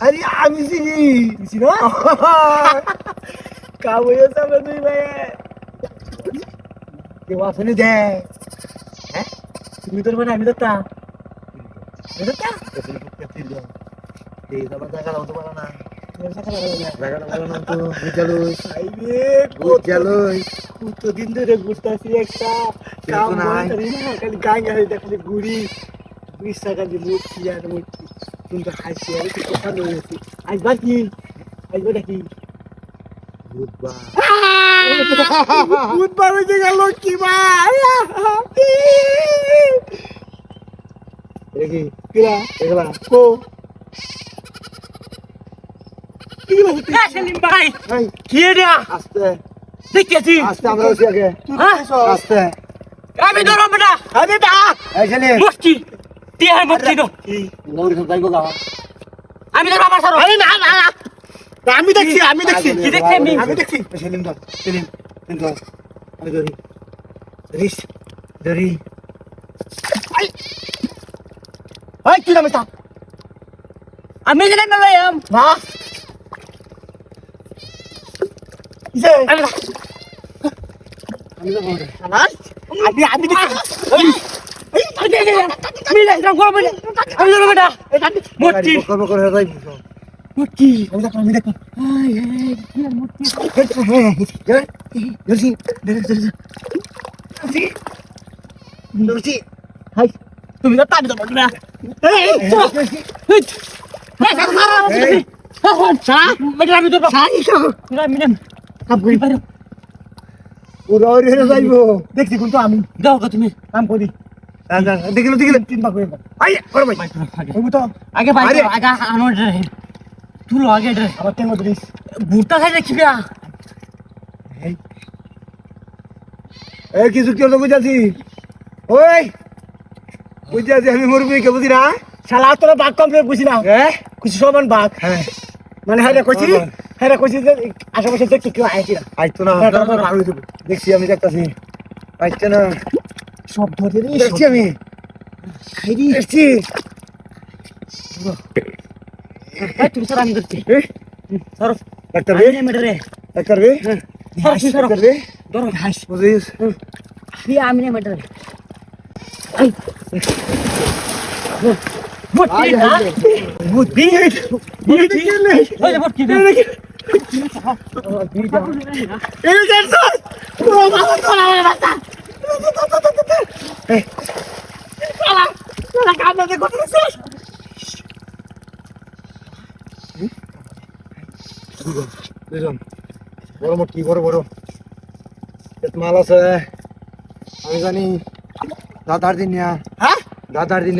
আরে আমি চিনি কাবুয়ে আসেনি দে হ্যাঁ? তুমি তোর মানে আমি আমি দেখতাম এই না কতদিন ধরে ঘুরতেছি একটা কাম করি না খালি গান গাড়ি দেখলি ঘুরি বিশ টাকা মূর্তি আর মূর্তি কিন্তু হাসি আর কথা রয়েছে আসবা কি আসবা নাকি বুধবার হয়েছে গেল কি বার দেখি কিরা এগুলা কো বলছিস সেলিম ভাই কি এটা? আস্তে। দেখেছি আস্তে আমরা বসি আগে হ্যাঁ? আস্তে। আমি ধরো বেটা দা এই টিয়ার নৌরি সব গা। আমি ধরো আমার সারো। আরে না না না। আমি দেখছি আমি দেখছি। কি দেখছি আমি? আমি দেখছি। সেলিম ধর সেলিম সেলিম ধর আমি ধরি। ধরিস। ধরি। আই। আই কি নাম এটা? আমি যেটা না ইসে আমি আমি তো বলতে আমি আমি দেখছি মিলে এরকম করব না। আমি ধরো বেটা মুষ্টি কর্ম করে যাই মুষ্টি আমি দেখো আমি দেখো আই আই টিয়ার মুষ্টি ধরছি ধরছি ধরছি হাই তুমি তো তাবি দেবো না এই আমি পারো ওরা ওরে যাইবো। দেখছি কিন্তু আমি। দাও গো তুমি। কাম করি। দেখিল দেখিল। তিন আই ভাই ওই তো। আগে ভাই আগে আনো ড্রে আগে ড্রে আবার দিস। খাই বিয়া এই। কিছু কেউ তো বুঝাছি ওই। বুঝাছি আমি মরবি কে বুঝি না? শালা তোরা বাঘ কম বুঝি না। হ্যাঁ? কিছু সমান বাঘ। হ্যাঁ। মানে হ্যাঁ কইছি? হ্যাঁ রে কইছি যে আশেপাশে দেখছি কেউ আইছি না। আইতো না। দেখছি আমি দেখতাছি। আইতো না। সব ধরে দেখছি আমি। খাইরি দেখছি। তুমি সর আমি দেখছি সর। ডাক্তার আমি ড্রে ডাক্তার রে ডাক্তার রে ধরো। হাস বুঝিস। আমি নেমে ড্রে আই আই বুদ্ধি বুদ্ধি কেলে ওই যে ভর্তি দে এই ক্যান্সার ও বাবা তোলা আমার বাচ্চা এই বড় মোট কি বড় বড় এত মাল আছে আমি জানি দাদার দিন নিয়া হ্যাঁ দাদার দিন